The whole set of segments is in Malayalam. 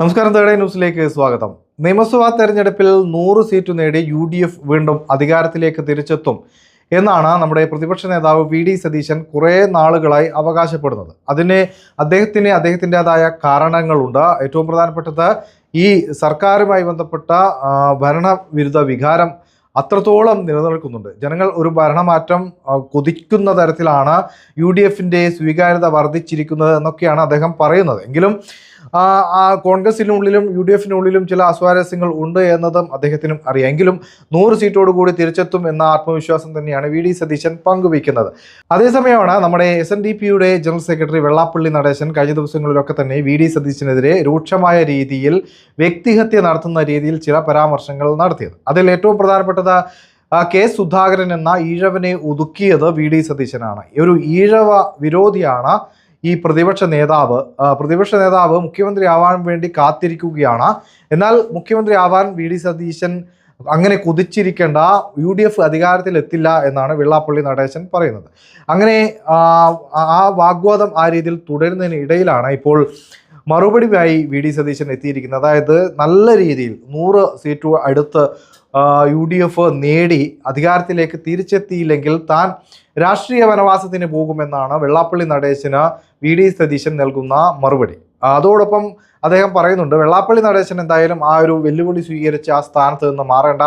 നമസ്കാരം തേർഡ് ന്യൂസിലേക്ക് സ്വാഗതം. നിയമസഭാ തെരഞ്ഞെടുപ്പിൽ നൂറ് സീറ്റ് നേടി യു ഡി എഫ് വീണ്ടും അധികാരത്തിലേക്ക് തിരിച്ചെത്തും എന്നാണ് നമ്മുടെ പ്രതിപക്ഷ നേതാവ് വി ഡി സതീശൻ കുറേ നാളുകളായി അവകാശപ്പെടുന്നത്. അതിന് അദ്ദേഹത്തിന് അദ്ദേഹത്തിന്റെതായ കാരണങ്ങളുണ്ട്. ഏറ്റവും പ്രധാനപ്പെട്ടത് ഈ സർക്കാരുമായി ബന്ധപ്പെട്ട ഭരണവിരുദ്ധ വികാരം അത്രത്തോളം നിലനിൽക്കുന്നുണ്ട്. ജനങ്ങൾ ഒരു ഭരണമാറ്റം കൊതിക്കുന്ന തരത്തിലാണ് യു ഡി എഫിന്റെ സ്വീകാര്യത വർദ്ധിച്ചിരിക്കുന്നത് എന്നൊക്കെയാണ് അദ്ദേഹം പറയുന്നത്. എങ്കിലും കോൺഗ്രസിനുള്ളിലും യു ഡി എഫിനുള്ളിലും ചില അസ്വാരസ്യങ്ങൾ ഉണ്ട് എന്നതും അദ്ദേഹത്തിനും അറിയാം. എങ്കിലും നൂറ് സീറ്റോട് കൂടി തിരിച്ചെത്തും എന്ന ആത്മവിശ്വാസം തന്നെയാണ് വി ഡി സതീശൻ പങ്കുവയ്ക്കുന്നത്. അതേസമയമാണ് നമ്മുടെ എസ് എൻ ഡി പിയുടെ ജനറൽ സെക്രട്ടറി വെള്ളാപ്പള്ളി നടേശൻ കഴിഞ്ഞ ദിവസങ്ങളിലൊക്കെ തന്നെ വി ഡി സതീശനെതിരെ രൂക്ഷമായ രീതിയിൽ വ്യക്തിഹത്യ നടത്തുന്ന രീതിയിൽ ചില പരാമർശങ്ങൾ നടത്തിയത്. അതിൽ ഏറ്റവും പ്രധാനപ്പെട്ടത് കെ സുധാകരൻ എന്ന ഈഴവനെ ഒതുക്കിയത് വി ഡി സതീശനാണ്. ഒരു ഈഴവ വിരോധിയാണ് ഈ പ്രതിപക്ഷ നേതാവ് പ്രതിപക്ഷ നേതാവ് മുഖ്യമന്ത്രി ആവാൻ വേണ്ടി കാത്തിരിക്കുകയാണ്. എന്നാൽ മുഖ്യമന്ത്രി ആവാൻ വി ഡി സതീശൻ അങ്ങനെ കുതിച്ചിരിക്കേണ്ട യു ഡി എഫ് അധികാരത്തിൽ എത്തില്ല എന്നാണ് വെള്ളാപ്പള്ളി നടേശൻ പറയുന്നത്. അങ്ങനെ ആ, ആ വാഗ്വാദം ആ രീതിയിൽ തുടരുന്നതിന് ഇടയിലാണ് ഇപ്പോൾ മറുപടിയായി വി ഡി സതീശൻ എത്തിയിരിക്കുന്നത് അതായത് നല്ല രീതിയിൽ നൂറ് സീറ്റ് അടുത്ത് യു ഡി എഫ് നേടി അധികാരത്തിലേക്ക് തിരിച്ചെത്തിയില്ലെങ്കിൽ താൻ രാഷ്ട്രീയ വനവാസത്തിന് പോകുമെന്നാണ് വെള്ളാപ്പള്ളി നടേശന് വി ഡി സതീശൻ നൽകുന്ന മറുപടി. അതോടൊപ്പം അദ്ദേഹം പറയുന്നുണ്ട് വെള്ളാപ്പള്ളി നടേശൻ എന്തായാലും ആ ഒരു വെല്ലുവിളി സ്വീകരിച്ച് ആ സ്ഥാനത്ത് നിന്ന് മാറേണ്ട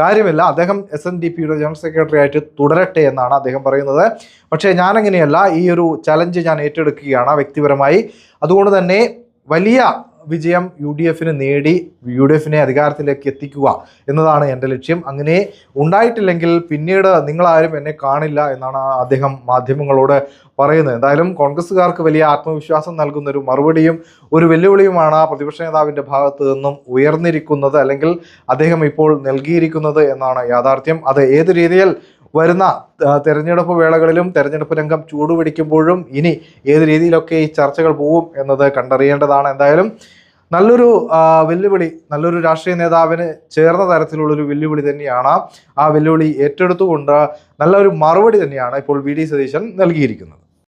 കാര്യമില്ല. അദ്ദേഹം എസ് എൻ ഡി പിയുടെ ജനറൽ സെക്രട്ടറി ആയിട്ട് തുടരട്ടെ എന്നാണ് അദ്ദേഹം പറയുന്നത്. പക്ഷേ ഞാനങ്ങനെയല്ല ഈ ഒരു ചലഞ്ച് ഞാൻ ഏറ്റെടുക്കുകയാണ് വ്യക്തിപരമായി. അതുകൊണ്ട് തന്നെ വലിയ വിജയം യു ഡി എഫിന് നേടി യു ഡി എഫിനെ അധികാരത്തിലേക്ക് എത്തിക്കുക എന്നതാണ് എന്റെ ലക്ഷ്യം. അങ്ങനെ ഉണ്ടായിട്ടില്ലെങ്കിൽ പിന്നീട് നിങ്ങളാരും എന്നെ കാണില്ല എന്നാണ് അദ്ദേഹം മാധ്യമങ്ങളോട് പറയുന്നത്. എന്തായാലും കോൺഗ്രസ്സുകാർക്ക് വലിയ ആത്മവിശ്വാസം നൽകുന്ന ഒരു മറുപടിയും ഒരു വെല്ലുവിളിയുമാണ് പ്രതിപക്ഷ നേതാവിന്റെ ഭാഗത്ത് നിന്നും ഉയർന്നിരിക്കുന്നത് അല്ലെങ്കിൽ അദ്ദേഹം ഇപ്പോൾ നൽകിയിരിക്കുന്നത് എന്നാണ് യാഥാർത്ഥ്യം. അത് ഏത് രീതിയിൽ വരുന്ന തെരഞ്ഞെടുപ്പ് വേളകളിലും തെരഞ്ഞെടുപ്പ് രംഗം ചൂടുപിടിക്കുമ്പോഴും ഇനി ഏത് രീതിയിലൊക്കെ ഈ ചർച്ചകൾ പോകും എന്നത് കണ്ടറിയേണ്ടതാണ്. എന്തായാലും നല്ലൊരു വെല്ലുവിളി നല്ലൊരു രാഷ്ട്രീയ നേതാവിന് ചേർന്ന തരത്തിലുള്ളൊരു വെല്ലുവിളി തന്നെയാണ് ആ വെല്ലുവിളി ഏറ്റെടുത്തുകൊണ്ട് നല്ലൊരു മറുപടി തന്നെയാണ് ഇപ്പോൾ വി ഡി സതീശൻ നൽകിയിരിക്കുന്നത്.